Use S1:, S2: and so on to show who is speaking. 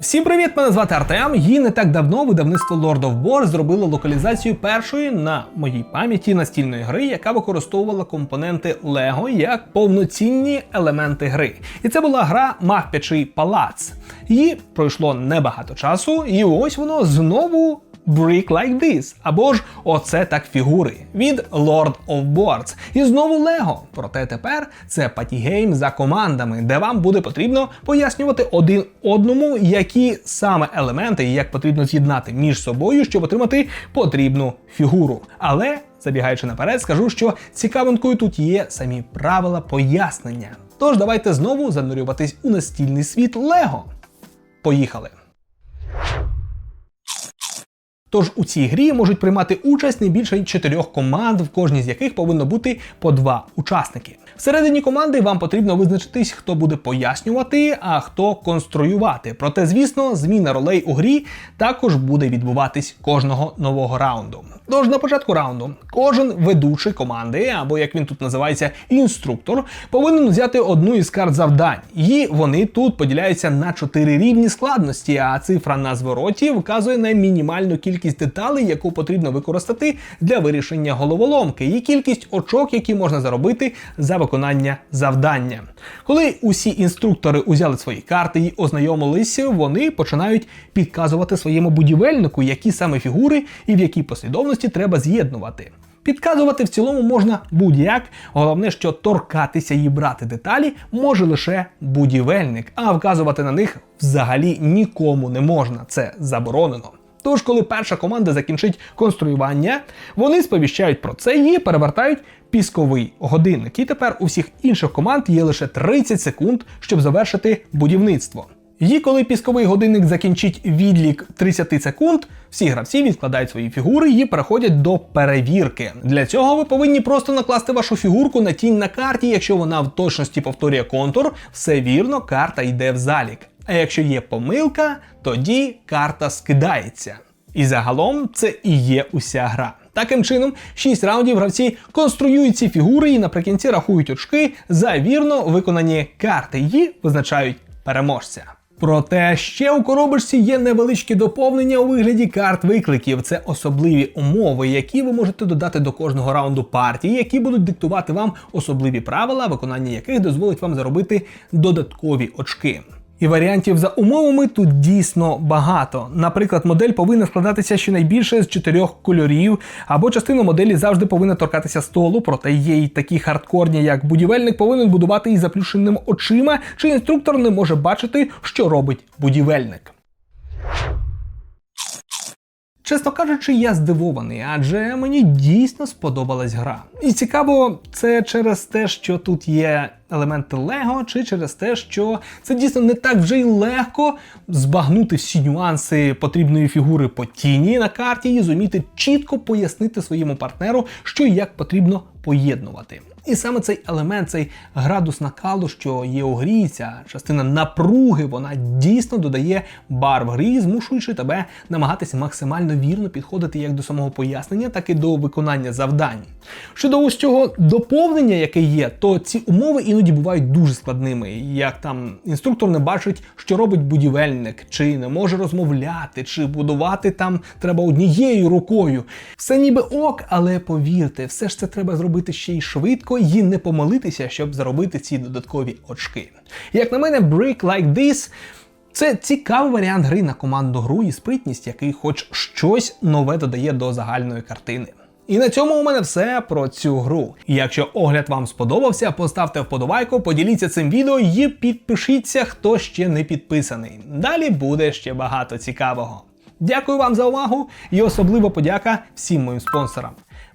S1: Всім привіт! Мене звати Артем. І не так давно видавництво Lord of War зробило локалізацію першої на моїй пам'яті настільної гри, яка використовувала компоненти Lego як повноцінні елементи гри. І це була гра Мавпячий палац. Її пройшло небагато часу, і ось воно знову. Brick Like This, або ж Оце так фігури від Lord of Boards. І знову Лего. Проте тепер це патігейм за командами, де вам буде потрібно пояснювати один одному, які саме елементи і як потрібно з'єднати між собою, щоб отримати потрібну фігуру. Але забігаючи наперед, скажу, що цікавинкою тут є самі правила пояснення. Тож давайте знову занурюватись у настільний світ Лего. Поїхали! Тож у цій грі можуть приймати участь не більше чотирьох команд, в кожній з яких повинно бути по два учасники. Всередині команди вам потрібно визначитись, хто буде пояснювати, а хто конструювати. Проте, звісно, зміна ролей у грі також буде відбуватись кожного нового раунду. Тож на початку раунду кожен ведучий команди, або як він тут називається, інструктор, повинен взяти одну із карт завдань. І вони тут поділяються на чотири рівні складності, а цифра на звороті вказує на мінімальну кількість деталей, яку потрібно використати для вирішення головоломки, і кількість очок, які можна заробити за виконання завдання. Коли усі інструктори узяли свої карти і ознайомилися, вони починають підказувати своєму будівельнику, які саме фігури і в якій послідовності треба з'єднувати. Підказувати в цілому можна будь-як, головне, що торкатися і брати деталі може лише будівельник, а вказувати на них взагалі нікому не можна. Це заборонено. Тож, коли перша команда закінчить конструювання, вони сповіщають про це і перевертають пісковий годинник. І тепер у всіх інших команд є лише 30 секунд, щоб завершити будівництво. І коли пісковий годинник закінчить відлік 30 секунд, всі гравці відкладають свої фігури і переходять до перевірки. Для цього ви повинні просто накласти вашу фігурку на тінь на карті. Якщо вона в точності повторює контур, все вірно, карта йде в залік. А якщо є помилка, тоді карта скидається. І загалом це і є уся гра. Таким чином, 6 раундів гравці конструюють ці фігури і наприкінці рахують очки за вірно виконані карти і визначають переможця. Проте ще у коробочці є невеличкі доповнення у вигляді карт викликів. Це особливі умови, які ви можете додати до кожного раунду партії, які будуть диктувати вам особливі правила, виконання яких дозволить вам заробити додаткові очки. І варіантів за умовами тут дійсно багато. Наприклад, модель повинна складатися щонайбільше з чотирьох кольорів, або частина моделі завжди повинна торкатися столу, проте є й такі хардкорні, як будівельник повинен будувати із заплющеними очима, чи інструктор не може бачити, що робить будівельник. Чесно кажучи, я здивований, адже мені дійсно сподобалась гра. І цікаво, це через те, що тут є елементи Лего, чи через те, що це дійсно не так вже й легко збагнути всі нюанси потрібної фігури по тіні на карті і зуміти чітко пояснити своєму партнеру, що і як потрібно поєднувати. І саме цей елемент, цей градус накалу, що є у грі, ця частина напруги, вона дійсно додає барв грі, змушуючи тебе намагатися максимально вірно підходити як до самого пояснення, так і до виконання завдань. Щодо ось цього доповнення, яке є, то ці умови іноді бувають дуже складними. Як там інструктор не бачить, що робить будівельник, чи не може розмовляти, чи будувати там треба однією рукою. Все ніби ок, але повірте, все ж це треба зробити ще й швидко і не помилитися, щоб заробити ці додаткові очки. Як на мене, Brick Like This це цікавий варіант гри на командну гру і спритність, який хоч щось нове додає до загальної картини. І на цьому у мене все про цю гру. Якщо огляд вам сподобався, поставте вподобайку, поділіться цим відео і підпишіться, хто ще не підписаний. Далі буде ще багато цікавого. Дякую вам за увагу і особливо подяка всім моїм спонсорам.